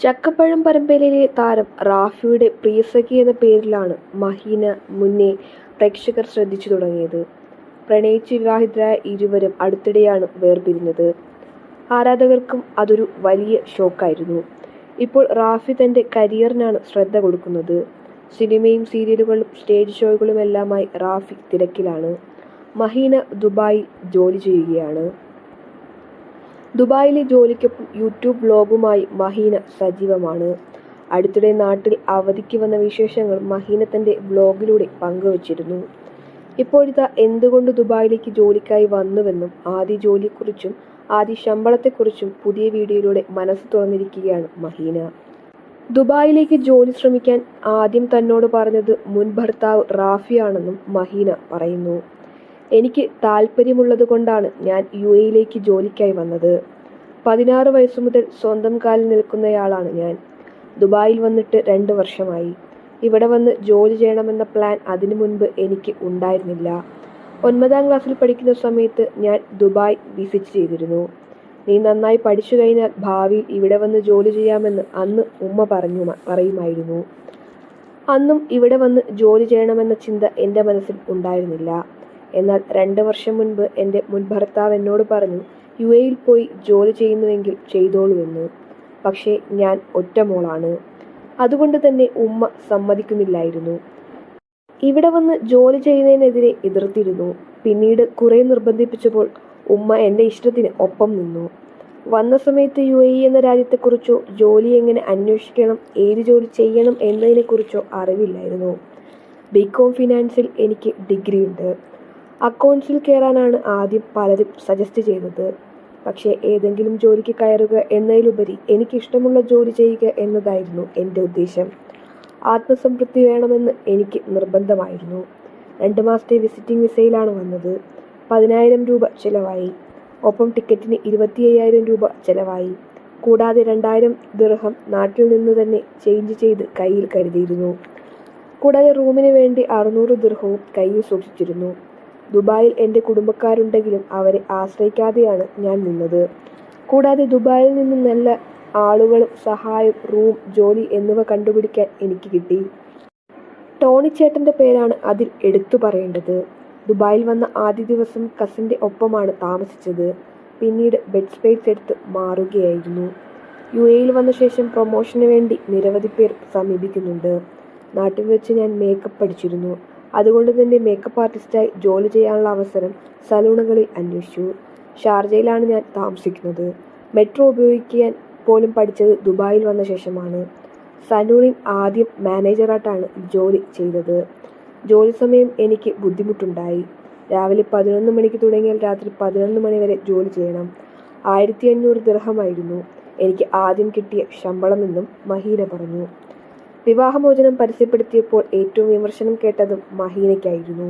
ചക്കപ്പഴം പരമ്പരയിലെ താരം റാഫിയുടെ പ്രിയസഖി എന്ന പേരിലാണ് മഹീന മുന്നേ പ്രേക്ഷകർ ശ്രദ്ധിച്ചു തുടങ്ങിയത്. പ്രണയിച്ച് വിവാഹിതരായ ഇരുവരും അടുത്തിടെയാണ് വേർപിരിഞ്ഞത്. ആരാധകർക്കും അതൊരു വലിയ ഷോക്കായിരുന്നു. ഇപ്പോൾ റാഫി തന്റെ കരിയറിനാണ് ശ്രദ്ധ കൊടുക്കുന്നത്. സിനിമയും സീരിയലുകളും സ്റ്റേജ് ഷോകളുമെല്ലാമായി റാഫി തിരക്കിലാണ്. മഹീന ദുബായിൽ ജോലി ചെയ്യുകയാണ്. ദുബായിലെ ജോലിക്കൊപ്പം യൂട്യൂബ് ബ്ലോഗുമായി മഹീന സജീവമാണ്. അടുത്തിടെ നാട്ടിൽ അവധിക്ക് വന്ന വിശേഷങ്ങൾ മഹീന തന്റെ വ്ലോഗിലൂടെ പങ്കുവച്ചിരുന്നു. ഇപ്പോഴിതാ എന്തുകൊണ്ട് ദുബായിലേക്ക് ജോലിക്കായി വന്നുവെന്നും ആദ്യ ജോലിയെക്കുറിച്ചും ആദ്യ ശമ്പളത്തെക്കുറിച്ചും പുതിയ വീഡിയോയിലൂടെ മനസ്സ് തുറന്നിരിക്കുകയാണ് മഹീന. ദുബായിലേക്ക് ജോലി ശ്രമിക്കാൻ ആദ്യം തന്നോട് പറഞ്ഞത് മുൻ ഭർത്താവ് റാഫിയാണെന്നും മഹീന പറയുന്നു. എനിക്ക് താല്പര്യമുള്ളത് കൊണ്ടാണ് ഞാൻ യു എയിലേക്ക് ജോലിക്കായി വന്നത്. പതിനാറ് വയസ്സു മുതൽ സ്വന്തം കാലിൽ നിൽക്കുന്നയാളാണ് ഞാൻ. ദുബായിൽ വന്നിട്ട് രണ്ട് വർഷമായി. ഇവിടെ വന്ന് ജോലി ചെയ്യണമെന്ന പ്ലാൻ അതിനു മുൻപ് എനിക്ക് ഉണ്ടായിരുന്നില്ല. ഒൻപതാം ക്ലാസ്സിൽ പഠിക്കുന്ന സമയത്ത് ഞാൻ ദുബായ് വിസിറ്റ് ചെയ്തിരുന്നു. നീ നന്നായി പഠിച്ചു കഴിഞ്ഞാൽ ഭാവിയിൽ ഇവിടെ വന്ന് ജോലി ചെയ്യാമെന്ന് അന്ന് ഉമ്മ പറഞ്ഞു പറയുമായിരുന്നു. അന്നും ഇവിടെ വന്ന് ജോലി ചെയ്യണമെന്ന ചിന്ത എന്റെ മനസ്സിൽ ഉണ്ടായിരുന്നില്ല. എന്നാൽ രണ്ട് വർഷം മുൻപ് എന്റെ മുൻ ഭർത്താവ് എന്നോട് പറഞ്ഞു യു എയിൽ പോയി ജോലി ചെയ്യുന്നുവെങ്കിൽ ചെയ്തോളൂ പക്ഷേ ഞാൻ ഒറ്റ മോളാണ്. അതുകൊണ്ട് തന്നെ ഉമ്മ സമ്മതിക്കുന്നില്ലായിരുന്നു. ഇവിടെ വന്ന് ജോലി ചെയ്യുന്നതിനെതിരെ എതിർത്തിരുന്നു. പിന്നീട് കുറെ നിർബന്ധിപ്പിച്ചപ്പോൾ ഉമ്മ എന്റെ ഇഷ്ടത്തിന് ഒപ്പം നിന്നു. വന്ന സമയത്ത് യു എ എന്ന രാജ്യത്തെക്കുറിച്ചോ ജോലി എങ്ങനെ അന്വേഷിക്കണം ഏത് ജോലി ചെയ്യണം എന്നതിനെക്കുറിച്ചോ അറിവില്ലായിരുന്നു. ബികോം ഫിനാൻസിൽ എനിക്ക് ഡിഗ്രി ഉണ്ട് അക്കൗണ്ട്സിൽ കയറാനാണ് ആദ്യം പലരും സജസ്റ്റ് ചെയ്തത്. പക്ഷേ ഏതെങ്കിലും ജോലിക്ക് കയറുക എന്നതിലുപരി എനിക്കിഷ്ടമുള്ള ജോലി ചെയ്യുക എന്നതായിരുന്നു എന്റെ ഉദ്ദേശം. ആത്മസംതൃപ്തി വേണമെന്ന് എനിക്ക് നിർബന്ധമായിരുന്നു. രണ്ട് മാസത്തെ വിസിറ്റിംഗ് വിസയിലാണ് വന്നത്. പതിനായിരം രൂപ ചിലവായി. ഒപ്പം ടിക്കറ്റിന് ഇരുപത്തി അയ്യായിരം രൂപ ചിലവായി. കൂടാതെ രണ്ടായിരം ദിർഹം നാട്ടിൽ നിന്ന് തന്നെ ചേഞ്ച് ചെയ്ത് കയ്യിൽ കരുതിയിരുന്നു. കൂടാതെ റൂമിന് വേണ്ടി അറുന്നൂറ് ദിർഹവും കയ്യിൽ സൂക്ഷിച്ചിരുന്നു. ദുബായിൽ എന്റെ കുടുംബക്കാരുണ്ടെങ്കിലും അവരെ ആശ്രയിക്കാതെയാണ് ഞാൻ നിന്നത്. കൂടാതെ ദുബായിൽ നിന്നും നല്ല ആളുകളും സഹായം റൂം ജോലി എന്നിവ കണ്ടുപിടിക്കാൻ എനിക്ക് കിട്ടി. ടോണി ചേട്ടന്റെ പേരാണ് അതിൽ എടുത്തു പറയേണ്ടത്. ദുബായിൽ വന്ന ആദ്യ ദിവസം കസിന്റെ ഒപ്പമാണ് താമസിച്ചത്. പിന്നീട് ബെഡ് സ്പേസ് എടുത്ത് മാറുകയായിരുന്നു. യു എയിൽ വന്ന ശേഷം പ്രൊമോഷന് വേണ്ടി നിരവധി പേർ സമീപിക്കുന്നുണ്ട്. നാട്ടിൽ വെച്ച് ഞാൻ മേക്കപ്പ് പഠിച്ചിരുന്നു. അതുകൊണ്ട് തന്നെ മേക്കപ്പ് ആർട്ടിസ്റ്റായി ജോലി ചെയ്യാനുള്ള അവസരം സലൂണുകളിൽ അന്വേഷിച്ചു. ഷാർജയിലാണ് ഞാൻ താമസിക്കുന്നത്. മെട്രോ ഉപയോഗിക്കാൻ പോലും പഠിച്ചത് ദുബായിൽ വന്ന ശേഷമാണ്. സലൂണിൽ ആദ്യം മാനേജറായിട്ടാണ് ജോലി ചെയ്തത്. ജോലി സമയം എനിക്ക് ബുദ്ധിമുട്ടുണ്ടായി. രാവിലെ പതിനൊന്ന് മണിക്ക് തുടങ്ങിയാൽ രാത്രി പതിനൊന്ന് മണി വരെ ജോലി ചെയ്യണം. ആയിരത്തി അഞ്ഞൂറ് ദിർഹമായിരുന്നു. എനിക്ക് ആദ്യം കിട്ടിയ ശമ്പളമെന്നും മഹീന പറഞ്ഞു. വിവാഹമോചനം പരസ്യപ്പെടുത്തിയപ്പോൾ ഏറ്റവും വിമർശനം കേട്ടതും മഹീനയ്ക്കായിരുന്നു.